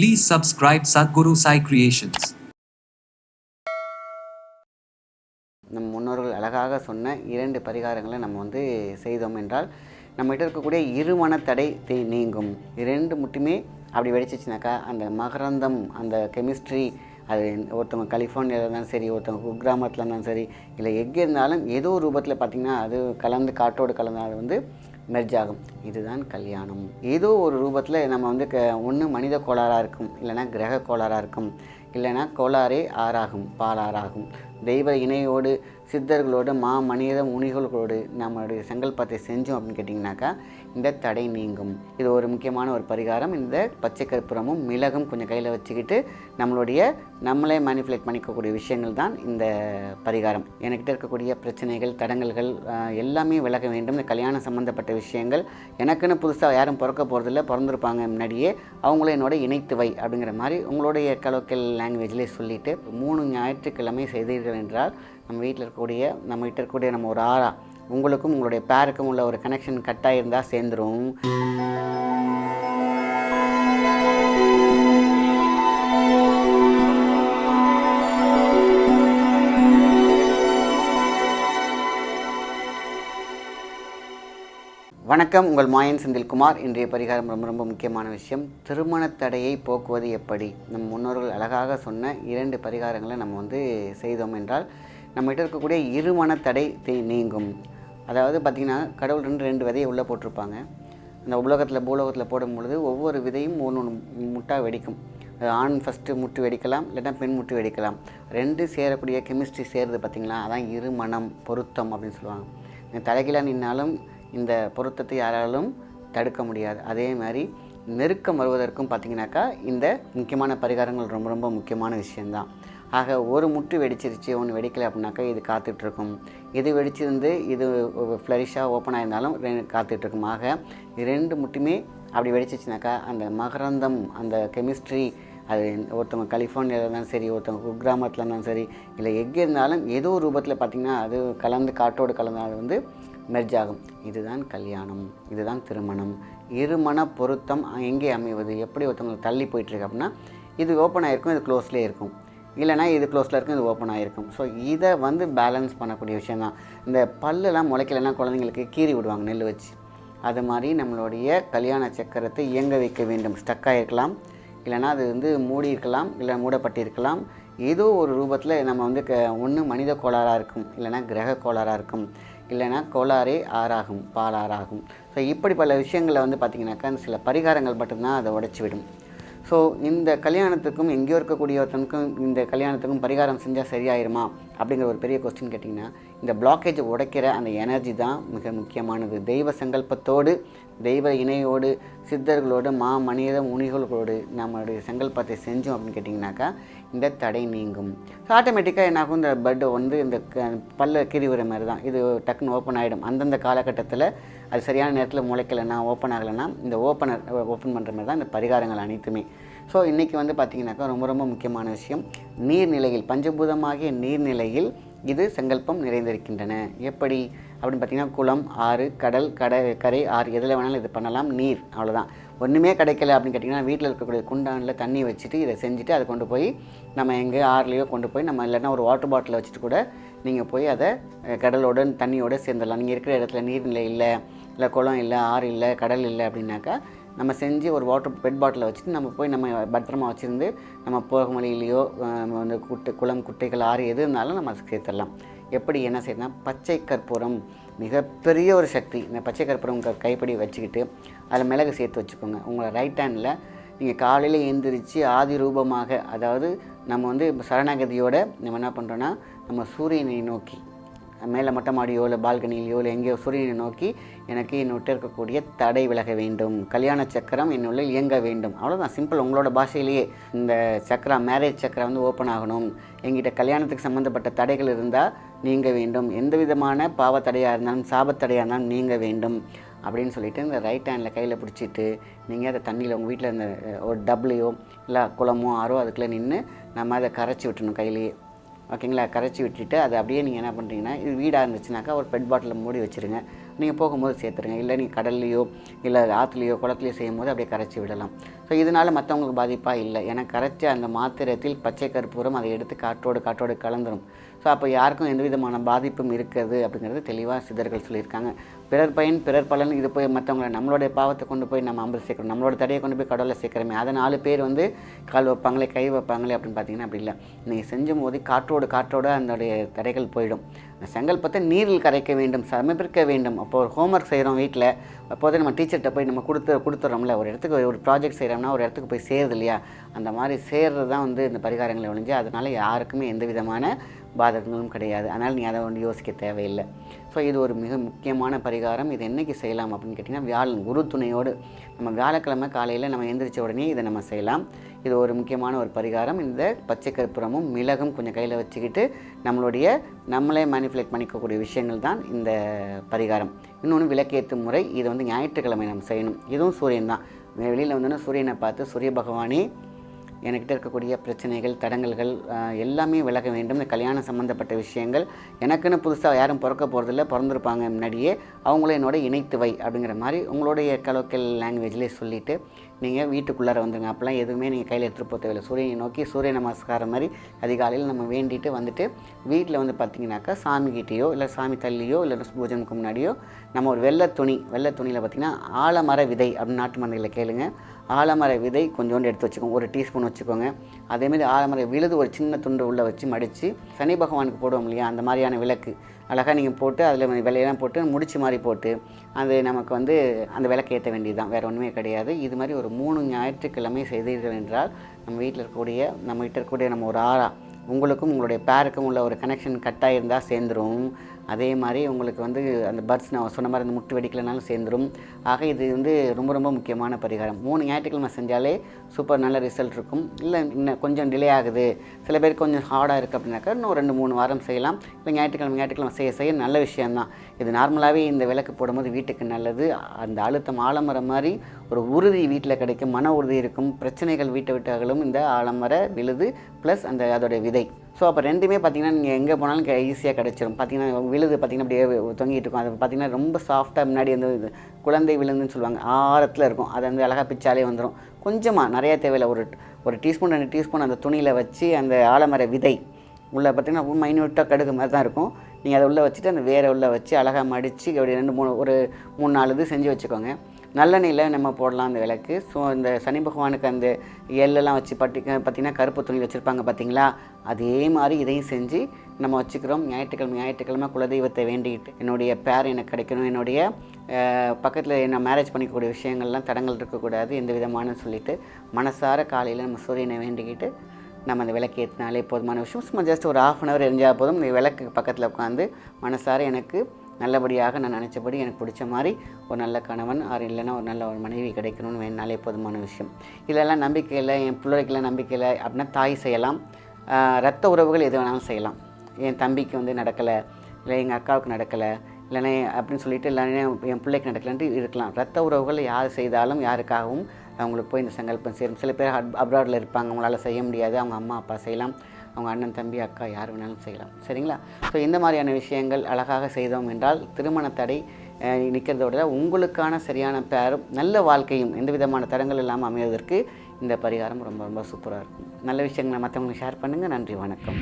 Please subscribe Sadhguru Sai Creations. நம் முன்னோர்கள் அழகாக சொன்ன இரண்டு பரிகாரங்களை நம்ம வந்து செய்தோம் என்றால் நம்மகிட்ட இருக்கக்கூடிய இருமன தடை தே நீங்கும் இரண்டு மட்டுமே அப்படி வெடிச்சிச்சுனாக்கா அந்த மகரந்தம் அந்த கெமிஸ்ட்ரி அது ஒருத்தவங்க கலிஃபோர்னியாவில் இருந்தாலும் சரி ஒருத்தவங்க குக்கிராமத்தில் இருந்தாலும் சரி இல்லை எங்கே இருந்தாலும் ஏதோ ரூபத்தில் பார்த்திங்கன்னா அது கலந்து காற்றோடு கலந்தால் அது வந்து மெர்ஜ் ஆகும். இதுதான் கல்யாணம். ஏதோ ஒரு ரூபத்தில் நம்ம வந்து க ஒன்று மனித கோளாறாக இருக்கும். இல்லைன்னா கிரக கோளாறாக இருக்கும். இல்லைனா கோளாறே ஆறாகும் பாலாறாகும். தெய்வ இணையோடு சித்தர்களோடு மா மனித முனிகளோடு நம்மளுடைய சங்கல்பத்தை செஞ்சோம் அப்படின்னு கேட்டிங்கனாக்கா இந்த தடை நீங்கும். இது ஒரு முக்கியமான ஒரு பரிகாரம். இந்த பச்சை கற்பூரமும் மிளகும் கொஞ்சம் கையில் வச்சுக்கிட்டு நம்மளுடைய நம்மளே மேனிஃபுலேட் பண்ணிக்கக்கூடிய விஷயங்கள் தான் இந்த பரிகாரம். என்கிட்ட இருக்கக்கூடிய பிரச்சனைகள் தடங்கல்கள் எல்லாமே விலக வேண்டும். இந்த கல்யாணம் சம்மந்தப்பட்ட விஷயங்கள் எனக்குன்னு புதுசாக யாரும் பிறக்க போகிறதில்ல பிறந்திருப்பாங்க முன்னாடியே அவங்கள என்னோட இணைத்து வை அப்படிங்கிற மாதிரி உங்களுடைய கலோக்கல் லாங்குவேஜ்லேயே சொல்லிவிட்டு மூணு ஞாயிற்றுக்கிழமை செய்தீர்கள் என்றால் நம்ம வீட்டில் இருக்கக்கூடிய நம்ம இருக்கக்கூடிய நம்ம ஒரு ஆறா உங்களுக்கும் உங்களுடைய பேருக்கும் உள்ள ஒரு கனெக்ஷன் கட்டாக இருந்தால் சேர்ந்துரும். வணக்கம் உங்கள் மாயன் செந்தில்குமார். இன்றைய பரிகாரம் ரொம்ப ரொம்ப முக்கியமான விஷயம். திருமண தடையை போக்குவது எப்படி? நம் முன்னோர்கள் அழகாக சொன்ன இரண்டு பரிகாரங்களை நம்ம வந்து செய்தோம் என்றால் நம்மகிட்ட இருக்கக்கூடிய இருமன தடை தீ- நீங்கும். அதாவது பார்த்திங்கன்னா கடவுள் ரெண்டு ரெண்டு விதையை உள்ளே போட்டிருப்பாங்க. அந்த உலகத்தில் பூலோகத்தில் போடும் பொழுது ஒவ்வொரு விதையும் ஒன்று ஒன்று முட்டாக வெடிக்கும். அது ஆண் ஃபஸ்ட்டு முட்டு வெடிக்கலாம் இல்லைன்னா பெண் முட்டு வெடிக்கலாம். ரெண்டு சேரக்கூடிய கெமிஸ்ட்ரி சேருது பார்த்திங்களா? அதான் இருமணம் பொருத்தம் அப்படின்னு சொல்லுவாங்க. தலைகீழாக நின்னாலும் இந்த பொருத்தத்தை யாராலும் தடுக்க முடியாது. அதே மாதிரி நெருக்கம் வருவதற்கும் பார்த்திங்கனாக்கா இந்த முக்கியமான பரிகாரங்கள் ரொம்ப ரொம்ப முக்கியமான விஷயந்தான் ஆக ஒரு முட்டு வெடிச்சிருச்சு ஒன்று வெடிக்கலை அப்படின்னாக்கா இது காத்துட்ருக்கும். இது வெடிச்சிருந்து இது ஃப்ளரிஷாக ஓப்பன் ஆயிருந்தாலும் ரெ- காத்துட்ருக்கும். ஆக இது ரெண்டு முட்டுமே அப்படி வெடிச்சிச்சுனாக்கா அந்த மகரந்தம் அந்த கெமிஸ்ட்ரி அது ஒருத்தவங்க கலிஃபோர்னியாவில் இருந்தாலும் சரி ஒருத்தவங்க குக்கிராமத்தில் இருந்தாலும் சரி இல்லை எங்கே இருந்தாலும் ஏதோ ஒரு ரூபத்தில் பார்த்திங்கன்னா அது கலந்து காற்றோடு கலந்தால் வந்து மெர்ஜ் ஆகும் இதுதான் கல்யாணம் இதுதான் திருமணம். இருமண பொருத்தம் எங்கே அமைவது? எப்படி ஒருத்தவங்களுக்கு தள்ளி போயிட்டுருக்கு அப்படின்னா இது ஓப்பன் ஆகிருக்கும் இது க்ளோஸ்லேயே இருக்கும். இல்லைனா இது க்ளோஸில் இருக்கும் இது ஓப்பன் ஆகிருக்கும் ஸோ இதை வந்து பேலன்ஸ் பண்ணக்கூடிய விஷயந்தான் இந்த பல்லெல்லாம் முளைக்கலைன்னா குழந்தைங்களுக்கு கீறி விடுவாங்க நெல் வச்சு. அது மாதிரி நம்மளுடைய கல்யாண சக்கரத்தை இயங்க வைக்க வேண்டும். ஸ்டக் இருக்கலாம் இல்லைனா அது வந்து மூடி இருக்கலாம் இல்லை மூடப்பட்டிருக்கலாம் ஏதோ ஒரு ரூபத்தில் நம்ம வந்து க ஒன்று மனித கோளாறாக இருக்கும். இல்லைனா கிரக கோளாறாக இருக்கும். இல்லைனா கோளாறே ஆறாகும் பாலாறாகும் ஸோ இப்படி பல விஷயங்களை வந்து பார்த்திங்கனாக்கா சில பரிகாரங்கள் மட்டும்தான் அதை உடைச்சி விடும். ஸோ இந்த கல்யாணத்துக்கும் எங்கேயோ இருக்கக்கூடிய ஒருத்தனுக்கும் இந்த கல்யாணத்துக்கும் பரிகாரம் செஞ்சால் சரியாயிருமா? அப்படிங்கிற ஒரு பெரிய கொஸ்டின் கேட்டிங்கன்னா இந்த பிளாக்கேஜை உடைக்கிற அந்த எனர்ஜி தான் மிக முக்கியமானது. தெய்வ சங்கல்பத்தோடு தெய்வ இணையோடு சித்தர்களோடு மா மனித முனிகளோடு நம்மளுடைய சங்கல்பத்தை செஞ்சோம் அப்படின்னு கேட்டிங்கனாக்கா இந்த தடை நீங்கும். ஸோ ஆட்டோமேட்டிக்காக என்னாகும்? இந்த பட் வந்து இந்த க- பல்ல கிரிவுற மாதிரி தான். இது டக்குன்னு ஓப்பன் ஆகிடும் அந்தந்த காலகட்டத்தில் அது சரியான நேரத்தில் முளைக்கலைன்னா ஓப்பன் ஆகலைன்னா இந்த ஓப்பனர் ஓப்பன் பண்ணுற மாதிரி தான் இந்த பரிகாரங்கள் அனைத்துமே. ஸோ இன்றைக்கி வந்து பார்த்திங்கனாக்கா ரொம்ப ரொம்ப முக்கியமான விஷயம். நீர்நிலையில் பஞ்சபூதமாகிய நீர்நிலையில் இது சங்கல்பம் நிறைந்திருக்கின்றன. எப்படி? அப்படின்னு பார்த்தீங்கன்னா குளம் ஆறு கடல் கடை கரை ஆறு எதில் வேணாலும் இது பண்ணலாம். நீர் அவ்வளோதான் ஒன்றுமே கிடைக்கல அப்படின்னு கேட்டிங்கன்னா வீட்டில் இருக்கக்கூடிய குண்டானில் தண்ணி வச்சுட்டு இதை செஞ்சுட்டு அதை கொண்டு போய் நம்ம எங்கே ஆறுலையோ கொண்டு போய் நம்ம இல்லைன்னா ஒரு வாட்டர் பாட்டில் வச்சுட்டு கூட நீங்கள் போய் அதை கடலோட தண்ணியோட சேர்ந்துடலாம். நீங்கள் இருக்கிற இடத்துல நீர்நிலை இல்லை இல்லை குளம் இல்லை ஆறு இல்லை கடல் இல்லை அப்படின்னாக்கா நம்ம செஞ்சு ஒரு வாட்டர் பெட் பாட்டிலை வச்சுட்டு நம்ம போய் நம்ம பத்திரமா வச்சுருந்து நம்ம போகும் வழியிலையோ நம்ம வந்து குட்டை குளம் குட்டைகள் ஆறு எது இருந்தாலும் நம்ம அதை சேர்த்துடலாம். எப்படி என்ன செய்யணும் பச்சை கற்பூரம் மிகப்பெரிய ஒரு சக்தி. இந்த பச்சை கற்பூரம் உங்கள் கைப்படி வச்சுக்கிட்டு அதில் மிளகு சேர்த்து வச்சுக்கோங்க. உங்களை ரைட் ஹேண்டில் நீங்கள் காலையில் எழுந்திரிச்சு ஆதி ரூபமாக அதாவது நம்ம வந்து சரணாகதியோடு நம்ம என்ன பண்ணுறோன்னா நம்ம சூரியனை நோக்கி மேலே மொட்டை மாடியோ இல்லை பால்கனியிலையோ இல்லை எங்கேயோ சூரியனை நோக்கி எனக்கு என்னுட்ட இருக்கக்கூடிய தடை விலக வேண்டும். கல்யாண சக்கரம் என்னுள்ள இயங்க வேண்டும். அவ்வளோதான் சிம்பிள் உங்களோட பாஷையிலேயே இந்த சக்கரம் மேரேஜ் சக்கரம் வந்து ஓப்பன் ஆகணும். எங்கிட்ட கல்யாணத்துக்கு சம்மந்தப்பட்ட தடைகள் இருந்தால் நீங்க வேண்டும். எந்த விதமான பாவ தடையாக இருந்தாலும் சாபத்தடையாக இருந்தாலும் நீங்க வேண்டும். அப்படின்னு சொல்லிட்டு இந்த ரைட் ஹேண்டில் கையில் பிடிச்சிட்டு நீங்கள் அதை தண்ணியில் உங்கள் வீட்டில் இருந்த ஒரு டப்ளையோ இல்லை குளமோ ஆறோ அதுக்குள்ளே நின்று நம்ம அதை கரைச்சி விட்டுணும் கையிலேயே. ஓகேங்களா? கரைச்சி விட்டுட்டு அது அப்படியே நீங்கள் என்ன பண்ணுறீங்கன்னா இது வீடாக இருந்துச்சுனாக்கா ஒரு பெட் பாட்டிலில் மூடி வச்சுருங்க. நீங்கள் போகும்போது சேர்த்துருங்க. இல்லை நீங்கள் கடல்லையோ இல்லை ஆற்றுலையோ குளத்துலையோ செய்யும் போது அப்படியே கரைச்சி விடலாம். ஸோ இதனால் மற்றவங்களுக்கு பாதிப்பாக இல்லை. ஏன்னா கரைச்ச அந்த மாத்திரத்தில் பச்சை கற்பூரம் அதை எடுத்து காற்றோடு காற்றோடு கலந்துரும். ஸோ அப்போ யாருக்கும் எந்த விதமான பாதிப்பும் இருக்காது அப்படிங்கிறது தெளிவாக சிதர்கள் சொல்லியிருக்காங்க. பிறர் பயன் பிறர் பலன் இது போய் மற்றவங்களை நம்மளுடைய பாவத்தை கொண்டு போய் நம்ம அம்பல் சேர்க்கணும். நம்மளோட தடையை கொண்டு போய் கடவுளில் சேர்க்குறமே அதை நாலு பேர் வந்து கால் வைப்பாங்களே கை வைப்பாங்களே அப்படின்னு பார்த்தீங்கன்னா அப்படி இல்லை. நீங்கள் செஞ்சும் போது காற்றோடு காற்றோடு அதனுடைய தடைகள் போயிடும். செங்கல்பத்தை நீரில் கரைக்க வேண்டும் சமர்ப்பிக்க வேண்டும். அப்போ ஒரு ஹோம்ஒர்க் செய்கிறோம் வீட்டில் அப்போது நம்ம டீச்சர்கிட்ட போய் நம்ம கொடுத்து கொடுத்துட்றோம்ல ஒரு இடத்துக்கு ஒரு ப்ராஜெக்ட் செய்கிறோம்னா ஒரு இடத்துக்கு போய் சேருது இல்லையா? அந்த மாதிரி சேர்றது தான் வந்து இந்த பரிகாரங்களை ஒழிஞ்சு அதனால் யாருக்குமே எந்த விதமான பாதகங்களும் கிடையாது. அதனால் நீ அதை ஒன்று யோசிக்க தேவையில்லை. ஸோ இது ஒரு மிக முக்கியமான பரிகாரம். இது என்னைக்கு செய்யலாம் அப்படின்னு கேட்டிங்கன்னா வியாழன் குரு துணையோடு. நம்ம வியாழக்கிழமை காலையில் நம்ம எந்திரிச்ச உடனே இதை நம்ம செய்யலாம். இது ஒரு முக்கியமான ஒரு பரிகாரம். இந்த பச்சை கற்பூரமும் மிளகும் கொஞ்சம் கையில் வச்சுக்கிட்டு நம்மளுடைய நம்மளே மேனிப்புலேட் பண்ணிக்கக்கூடிய விஷயங்கள் தான் இந்த பரிகாரம். இன்னொன்று விளக்கேற்றும் முறை. இது வந்து ஞாயிற்றுக்கிழமை நம்ம செய்யணும். இதுவும் சூரியன் தான். வெளியில் வந்தோன்னா சூரியனை பார்த்து சூரிய பகவானே என்கிட்ட இருக்கக்கூடிய பிரச்சனைகள் தடங்கல்கள் எல்லாமே விலக வேண்டும். இந்த கல்யாணம் சம்மந்தப்பட்ட விஷயங்கள். எனக்குன்னு புதுசாக யாரும் பிறக்க போகிறதில்ல பிறந்திருப்பாங்க முன்னாடியே. அவங்கள என்னோட இணைத்து வை அப்படிங்கிற மாதிரி உங்களுடைய கலோக்கல் லாங்குவேஜ்லேயே சொல்லிவிட்டு நீங்கள் வீட்டுக்குள்ளார வந்துடுங்க அப்போலாம் எதுவுமே நீங்கள் கையில் எடுத்துகிட்டு போக தேவையில்லை. சூரியனை நோக்கி சூரிய நமஸ்காரம் மாதிரி அதிகாலையில் நம்ம வேண்டிட்டு வந்துட்டு வீட்டில் வந்து பார்த்தீங்கன்னாக்கா சாமிக்கிட்டேயோ இல்லை சாமி தள்ளியோ இல்லை பூஜனுக்கு முன்னாடியோ நம்ம ஒரு வெள்ளை துணி வெள்ளை துணியில் பார்த்தீங்கன்னா ஆலமர விதை அப்படின்னு நாட்டு மந்தையில் கேளுங்க. ஆலமர விதை கொஞ்சோண்டு எடுத்து வச்சுக்கோங்க. ஒரு டீஸ்பூன் வச்சுக்கோங்க. அதேமாதிரி ஆலமர விழுது ஒரு சின்ன துண்டு உள்ளே வச்சு மடித்து சனி பகவானுக்கு போடுவோம் இல்லையா? அந்த மாதிரியான விளக்கு. அழகாக நீங்கள் போட்டு அதில் விலையெல்லாம் போட்டு முடிச்சு மாதிரி போட்டு அது நமக்கு வந்து அந்த விளக்கு ஏற்ற வேண்டியது தான் வேறு ஒன்றுமே கிடையாது. இது மாதிரி ஒரு மூணு ஞாயிற்றுக்கிழமை செய்தீர்கள் என்றால் நம்ம வீட்டில் இருக்கக்கூடிய நம்ம கிட்ட இருக்கக்கூடிய நம்ம ஒரு ஆறா உங்களுக்கும் உங்களுடைய பேருக்கும் உள்ள ஒரு கனெக்ஷன் கட்டாக இருந்தால் சேர்ந்துரும். அதே மாதிரி உங்களுக்கு வந்து அந்த பர்ட்ஸ் நான் சொன்ன மாதிரி அந்த முட்டு வெடிக்கலைனாலும் சேர்ந்துடும் ஆக இது வந்து ரொம்ப ரொம்ப முக்கியமான பரிகாரம். மூணு ஞாயிற்றுக்கிழமை செஞ்சாலே சூப்பர் நல்ல ரிசல்ட் இருக்கும். இல்லை இன்னும் கொஞ்சம் டிலே ஆகுது. சில பேர் கொஞ்சம் ஹார்டாக இருக்குது அப்படின்னாக்கா இன்னும் ரெண்டு மூணு வாரம் செய்யலாம். இல்லை ஞாயிற்றுக்கிழமை ஞாயிற்றுக்கிழமை செய்ய செய்ய நல்ல விஷயம்தான். இது நார்மலாகவே இந்த விளக்கு போடும்போது வீட்டுக்கு நல்லது. அந்த அழுத்தம் ஆலமரம் மாதிரி ஒரு உறுதி வீட்டில் கிடைக்கும். மன உறுதி இருக்கும். பிரச்சனைகள் வீட்டை விட்டு அகலும். இந்த ஆலமர விழுது. ப்ளஸ் அந்த அதோடைய விதை. ஸோ அப்போ ரெண்டுமே பார்த்தீங்கன்னா நீங்கள் எங்கே போனாலும் ஈஸியாக கிடச்சிரும். பார்த்தீங்கன்னா விழுது பார்த்தீங்கன்னா அப்படியே தொங்கிட்டு இருக்கும். அது பார்த்தீங்கன்னா ரொம்ப சாஃப்ட்டாக முன்னாடி வந்து இது குழந்தை விழுந்துன்னு சொல்லுவாங்க. ஆரத்தில் இருக்கும். அது வந்து அழகாக பிச்சாலே வந்துடும் கொஞ்சமாக நிறையா தேவையில்லை. ஒரு ஒரு டீஸ்பூன் ரெண்டு டீஸ்பூன் அந்த துணியில் வச்சு அந்த ஆலமர விதை உள்ளே பார்த்தீங்கன்னா மைன்யூட்டாக கடுகு மாதிரி தான் இருக்கும். நீங்கள் அதை உள்ளே வச்சுட்டு அந்த வேரை உள்ளே வச்சு அழகாக மடித்து அப்படி ரெண்டு மூணு ஒரு மூணு நாலு இது செஞ்சு வச்சுக்கோங்க. நல்லெண்ணெயில் நம்ம போடலாம் அந்த விளக்கு. ஸோ இந்த சனி பகவானுக்கு அந்த எள்ளெல்லாம் வச்சு பட்டி பார்த்திங்கன்னா கருப்பு துணி வச்சுருப்பாங்க பார்த்தீங்களா அதே மாதிரி இதையும் செஞ்சு நம்ம வச்சுக்கிறோம். ஞாயிற்றுக்கிழமை ஞாயிற்றுக்கிழமை குலதெய்வத்தை வேண்டிக்கிட்டு என்னுடைய பேர் எனக்கு கிடைக்கணும். என்னுடைய பக்கத்தில் என்ன மேரேஜ் பண்ணிக்கக்கூடிய விஷயங்கள்லாம் தடங்கள் இருக்கக்கூடாது எந்த விதமான சொல்லிட்டு மனசார காலையில் நம்ம சூரியனை வேண்டிக்கிட்டு நம்ம அந்த விளக்கு ஏற்றினாலே போதுமான விஷயம். சும்மா ஜஸ்ட் ஒரு ஆஃப் அன் ஹவர் எரிஞ்சால் போதும். இந்த விளக்கு பக்கத்தில் உட்காந்து மனசார எனக்கு நல்லபடியாக நான் நினச்சபடி எனக்கு பிடிச்ச மாதிரி ஒரு நல்ல கணவன் ஆறு இல்லைன்னா ஒரு நல்ல ஒரு மனைவி கிடைக்கணும்னு வேணாலே போதுமான விஷயம். இதெல்லாம் நம்பிக்கை இல்லை என் பிள்ளைக்கெல்லாம் நம்பிக்கை இல்லை அப்படின்னா தாய் செய்யலாம். ரத்த உறவுகள் எது வேணாலும் செய்யலாம். என் தம்பிக்கு வந்து நடக்கலை இல்லை எங்கள் அக்காவுக்கு நடக்கலை இல்லைன்னா அப்படின்னு சொல்லிட்டு இல்லைன்னா என் பிள்ளைக்கு நடக்கலன்ட்டு இருக்கலாம். ரத்த உறவுகள் யார் செய்தாலும் யாருக்காகவும் அவங்களுக்கு போய் இந்த சங்கல்பம் சேரும். சில பேர் அப்ராடில் இருப்பாங்க. அவங்களால செய்ய முடியாது. அவங்க அம்மா அப்பா செய்யலாம். அவங்க அண்ணன் தம்பி அக்கா யார் வேணாலும் செய்யலாம். சரிங்களா? ஸோ இந்த மாதிரியான விஷயங்கள் அழகாக செய்தோம் என்றால் திருமண தடை அஹ், நிற்கிறதோட உங்களுக்கான சரியான பேரும் நல்ல வாழ்க்கையும் எந்த விதமான தடங்கள் இல்லாமல் அமைவதற்கு இந்த பரிகாரம் ரொம்ப ரொம்ப சூப்பராக இருக்கும். நல்ல விஷயங்களை மற்றவங்களுக்கு ஷேர் பண்ணுங்கள் நன்றி வணக்கம்.